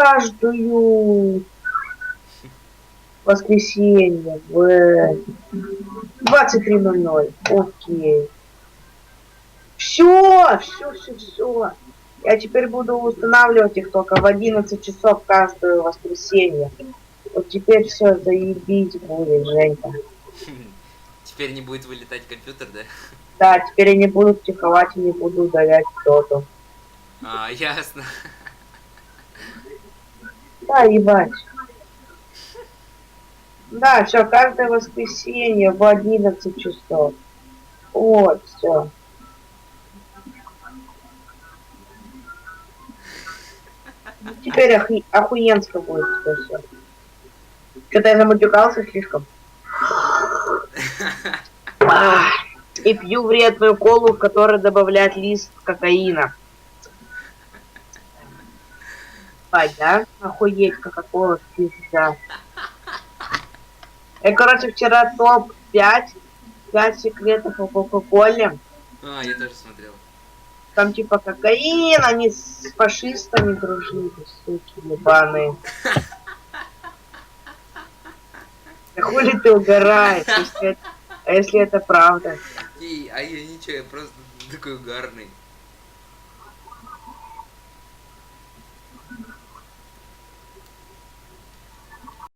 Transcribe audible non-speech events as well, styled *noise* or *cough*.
каждую воскресенье в 23.00. Окей. Все, все, все, все. Я теперь буду устанавливать их только в 11 часов каждое воскресенье. Вот теперь все, заебись будет, Женька. Теперь не будет вылетать компьютер, да? Да, теперь я не буду психовать и не буду удалять кто-то. А, ясно. Да, ебать. Да, все, каждое воскресенье в 11 часов. Вот, все. Теперь оху... охуенско будет все. Что-то я замутюкался слишком. *laughs* И пью вредную колу, в которой добавляют лист кокаина. Ай, да? Охуеть, кока-кола, пизда. Я, короче, вчера топ-5, 5 секретов о Кока-Коле. А, я тоже смотрел. Там типа кокаин, они с фашистами дружили, суки ебаные. Да хули ты угораешь, если это, а если это правда? И, а я ничего, я просто такой угарный.